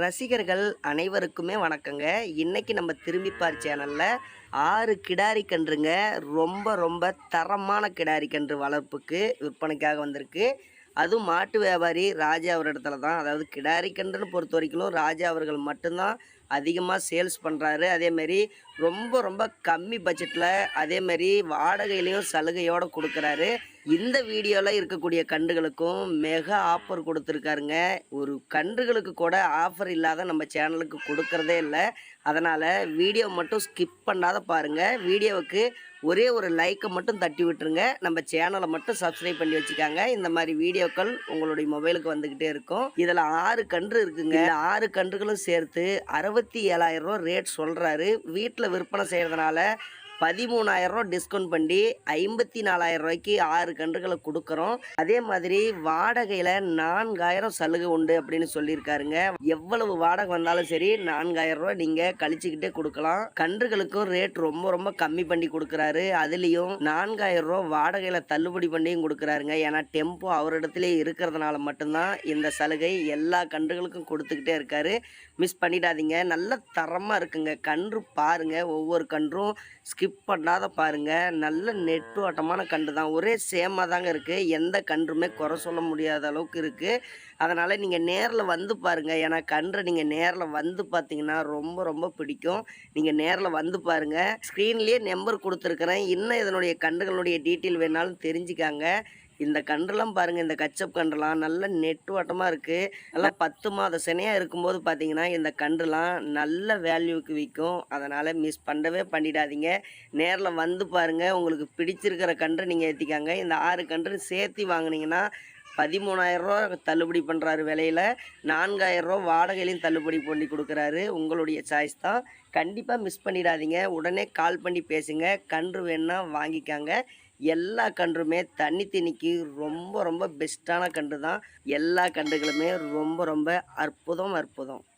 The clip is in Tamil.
ரசிகர்கள் அனைவருக்குமே வணக்கங்க. இன்னைக்கு நம்ம திரும்பிப்பார் சேனலில் ஆறு கிடாரி கன்றுங்க. ரொம்ப ரொம்ப தரமான கிடாரி கன்று வளர்ப்புக்கு விற்பனைக்காக வந்திருக்கு. அதுவும் மாட்டு வியாபாரி ராஜா அவர் இடத்துல தான். அதாவது கிடாரி கன்றுன்னு பொறுத்த வரைக்கும் ராஜா அவர்கள் மட்டும்தான் அதிகமாக சேல்ஸ் பண்ணுறாரு அதேமாரி ரொம்ப ரொம்ப கம்மி பட்ஜெட்டில் அதேமாரி வாடகையிலையும் சலுகையோடு கொடுக்குறாரு. இந்த வீடியோவில் இருக்கக்கூடிய கன்றுகளுக்கும் மெகா ஆஃபர் கொடுத்துருக்காருங்க. ஒரு கன்றுகளுக்கு கூட ஆஃபர் இல்லாத நம்ம சேனலுக்கு கொடுக்கறதே இல்லை. அதனால் வீடியோ மட்டும் ஸ்கிப் பண்ணாத பாருங்கள் வீடியோவுக்கு ஒரே ஒரு லைக்கை மட்டும் தட்டி விட்டுருங்க. நம்ம சேனலை மட்டும் சப்ஸ்கிரைப் பண்ணி வச்சுக்காங்க. இந்த மாதிரி வீடியோக்கள் உங்களுடைய மொபைலுக்கு வந்துக்கிட்டே இருக்கும். இதில் ஆறு கன்று இருக்குங்க. ஆறு கன்றுகளும் சேர்த்து அறுபத்தி ஏழாயிரம் ரூபா ரேட் சொல்கிறாரு வீட்டில் விற்பனை செய்கிறதுனால பதிமூணாயிரம் ரூபா டிஸ்கவுண்ட் பண்ணி ஐம்பத்தி நாலாயிரம் ரூபாய்க்கு ஆறு கன்றுகளை கொடுக்குறோம். அதே மாதிரி வாடகையில் நான்காயிரம் சலுகை உண்டு அப்படின்னு சொல்லியிருக்காருங்க. எவ்வளவு வாடகை வந்தாலும் சரி நான்காயிரம் ரூபா நீங்கள் கழிச்சுக்கிட்டே கொடுக்கலாம். கன்றுகளுக்கும் ரேட் ரொம்ப ரொம்ப கம்மி பண்ணி கொடுக்குறாரு. அதுலேயும் நான்காயிரம் ரூபா வாடகையில் தள்ளுபடி பண்ணியும் கொடுக்குறாருங்க. ஏன்னா டெம்போ அவரிடத்துலேயே இருக்கிறதுனால மட்டும்தான் இந்த சலுகை எல்லா கன்றுகளுக்கும் கொடுத்துக்கிட்டே இருக்காரு. மிஸ் பண்ணிடாதீங்க. நல்ல தரமாக இருக்குங்க. கன்று பாருங்க. ஒவ்வொரு கன்றும் ஸ்கிப் பண்ணாத பாருங்கள் நல்ல நெட்டோட்டமான கன்று தான். ஒரே சேமாக தாங்க இருக்குது எந்த கன்றுமே குறை சொல்ல முடியாத அளவுக்கு இருக்குது அதனால் நீங்கள் நேரில் வந்து பாருங்கள் ஏன்னா கன்றை நீங்கள் நேரில் வந்து பார்த்தீங்கன்னா ரொம்ப ரொம்ப பிடிக்கும். நீங்கள் நேரில் வந்து பாருங்கள் ஸ்க்ரீன்லேயே நம்பர் கொடுத்துருக்குறேன். இன்னும் இதனுடைய கன்றுகளுடைய டீட்டெயில் வேணாலும் தெரிஞ்சுக்காங்க. இந்த கன்றுலாம் பாருங்கள் இந்த கச்சப் கன்றுலாம் நல்ல நெட்டுவட்டமாக இருக்குது நல்லா பத்து மாத சினையாக இருக்கும்போது பார்த்தீங்கன்னா இந்த கன்றுலாம் நல்ல வேல்யூக்கு விற்கும் அதனால் மிஸ் பண்ணவே பண்ணிடாதீங்க. நேரில் வந்து பாருங்கள் உங்களுக்கு பிடிச்சிருக்கிற கன்று நீங்கள் ஏற்றிக்காங்க இந்த ஆறு கன்று சேர்த்து வாங்குனீங்கன்னா பதிமூணாயிரரூவா தள்ளுபடி பண்ணுறாரு விலையில். நான்காயிரரூவா வாடகையிலையும் தள்ளுபடி பண்ணி கொடுக்குறாரு. உங்களுடைய சாய்ஸ் தான். கண்டிப்பாக மிஸ் பண்ணிடாதீங்க. உடனே கால் பண்ணி பேசுங்க. கன்று வேணால் வாங்கிக்காங்க. எல்லா கன்றுமே தண்ணி தின்னிக்கு ரொம்ப ரொம்ப பெஸ்ட்டான கன்று தான் எல்லா கன்றுகளுமே ரொம்ப ரொம்ப அற்புதம் அற்புதம்.